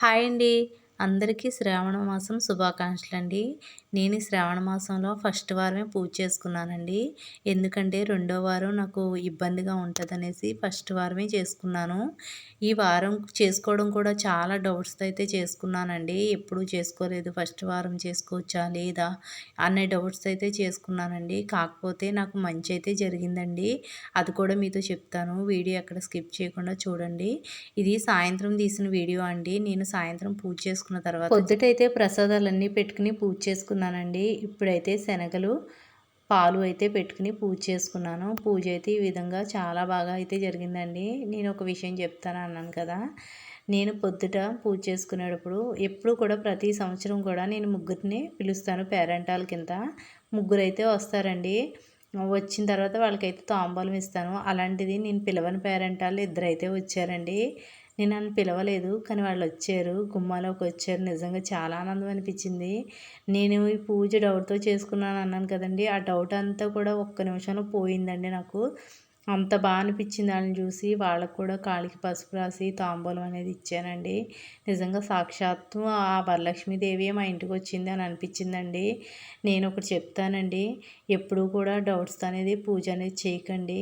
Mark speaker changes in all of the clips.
Speaker 1: Hi అండి. అందరికీ శ్రావణ మాసం శుభాకాంక్షలు అండి నేను శ్రావణ మాసంలో ఫస్ట్ వారమే పూజ చేసుకున్నానండి. ఎందుకంటే రెండో వారం నాకు ఇబ్బందిగా ఉంటుందనేసి ఫస్ట్ వారమే చేసుకున్నాను. ఈ వారం చేసుకోవడం కూడా చాలా డౌట్స్ అయితే చేసుకున్నానండి. ఎప్పుడు చేసుకోలేదు ఫస్ట్ వారం చేసుకోవచ్చా లేదా అనే డౌట్స్ అయితే చేసుకున్నానండి. కాకపోతే నాకు మంచి అయితే జరిగిందండి. అది కూడా మీతో చెప్తాను. వీడియో ఎక్కడ స్కిప్ చేయకుండా చూడండి. ఇది సాయంత్రం తీసిన వీడియో అండి. నేను సాయంత్రం పూజ చేసుకున్న తర్వాత పొద్దుటైతే ప్రసాదాలన్నీ పెట్టుకుని పూజ చేసుకున్నానండి. ఇప్పుడైతే శనగలు పాలు అయితే పెట్టుకుని పూజ చేసుకున్నాను. పూజ అయితే ఈ విధంగా చాలా బాగా అయితే జరిగిందండి. నేను ఒక విషయం చెప్తాను అన్నాను కదా. నేను పొద్దుట పూజ చేసుకునేటప్పుడు ఎప్పుడు కూడా ప్రతి సంవత్సరం కూడా నేను ముగ్గురిని పిలుస్తాను పేరెంటాల కింద. ముగ్గురు అయితే వస్తారండి. వచ్చిన తర్వాత వాళ్ళకైతే తాంబూలం ఇస్తాను. అలాంటిది నేను పిలవని పేరెంటాలు ఇద్దరైతే వచ్చారండి. నేను నన్ను పిలవలేదు కానీ వాళ్ళు వచ్చారు గుమ్మాలోకి వచ్చారు. నిజంగా చాలా ఆనందం అనిపించింది. నేను ఈ పూజ డౌట్తో చేసుకున్నాను అన్నాను కదండి. ఆ డౌట్ అంతా కూడా ఒక్క నిమిషంలో పోయిందండి నాకు. అంత బాగా అనిపించింది వాళ్ళని చూసి. వాళ్ళకు కూడా కాలికి పసుపు రాసి తాంబూలం అనేది ఇచ్చానండి. నిజంగా సాక్షాత్తు ఆ వరలక్ష్మీదేవి మా ఇంటికి వచ్చింది అని అనిపించిందండి. నేను ఒకటి చెప్తానండి. ఎప్పుడూ కూడా డౌట్స్ అనేది పూజ అనేది చేయకండి.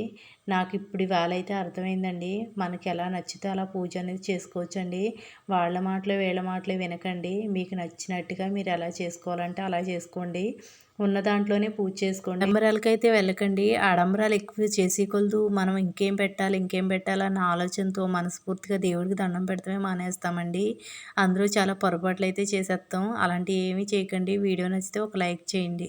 Speaker 1: నాకు ఇప్పుడు ఇవాళ అయితే అర్థమైందండి. మనకి ఎలా నచ్చితే అలా పూజ అనేది చేసుకోవచ్చండి. వాళ్ళ మాటలు వీళ్ళ మాటలు వినకండి. మీకు నచ్చినట్టుగా మీరు ఎలా చేసుకోవాలంటే అలా చేసుకోండి. ఉన్న దాంట్లోనే పూజ చేసుకోండి. ఆడంబరాలకైతే వెళ్ళకండి. ఆడంబరాలు ఎక్కువ చేసి కొలదు. మనం ఇంకేం పెట్టాలి ఇంకేం పెట్టాలన్న ఆలోచనతో మనస్ఫూర్తిగా దేవుడికి దండం పెడతామే మానేస్తామండి. అందరూ చాలా పొరపాట్లు అయితే చేసేస్తాం అలాంటివి ఏమీ చేయకండి. వీడియో నచ్చితే ఒక లైక్ చేయండి.